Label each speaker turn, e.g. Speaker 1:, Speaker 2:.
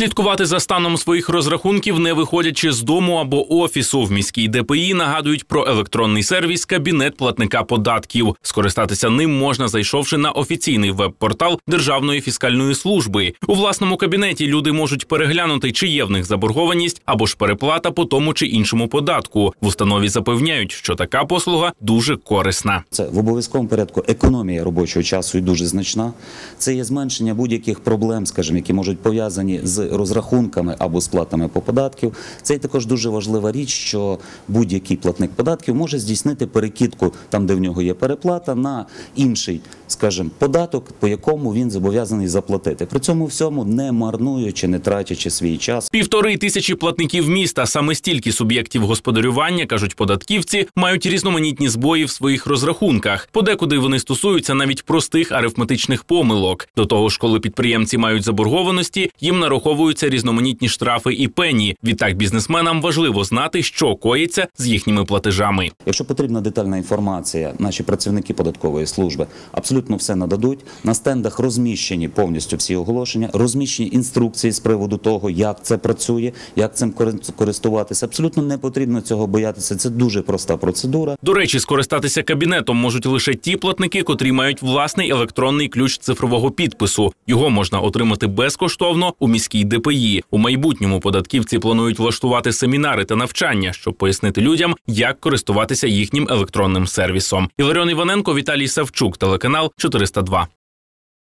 Speaker 1: Слідкувати за станом своїх розрахунків, не виходячи з дому або офісу в міській ДПІ, нагадують про електронний сервіс Кабінет платника податків. Скористатися ним можна, зайшовши на офіційний веб-портал Державної фіскальної служби. У власному кабінеті люди можуть переглянути, чи є в них заборгованість або ж переплата по тому чи іншому податку. В установі запевняють, що така послуга дуже корисна.
Speaker 2: Це в обов'язковому порядку економія робочого часу і дуже значна. Це є зменшення будь-яких проблем, скажімо, які можуть пов'язані з розрахунками або сплатами по податків. Це також дуже важлива річ, що будь-який платник податків може здійснити перекидку там, де в нього є переплата, на інший, скажімо, податок, по якому він зобов'язаний заплатити. При цьому всьому не марнуючи, не тратячи свій час.
Speaker 1: Півтори тисячі платників міста, саме стільки суб'єктів господарювання, кажуть податківці, мають різноманітні збої в своїх розрахунках. Подекуди вони стосуються навіть простих арифметичних помилок. До того ж, коли підприємці мають заборгованості, їм нараховуються різноманітні штрафи і пені. Відтак бізнесменам важливо знати, що коїться з їхніми платежами.
Speaker 2: Якщо потрібна детальна інформація, наші працівники податкової служби абсолютно все нададуть. На стендах розміщені повністю всі оголошення, розміщені інструкції з приводу того, як це працює, як цим користуватися. Абсолютно не потрібно цього боятися. Це дуже проста процедура.
Speaker 1: До речі, скористатися кабінетом можуть лише ті платники, котрі мають власний електронний ключ цифрового підпису. Його можна отримати безкоштовно у міській ДПІ. У майбутньому податківці планують влаштувати семінари та навчання, щоб пояснити людям, як користуватися їхнім електронним сервісом. Іларіон Іваненко, Віталій Савчук, телеканал 402.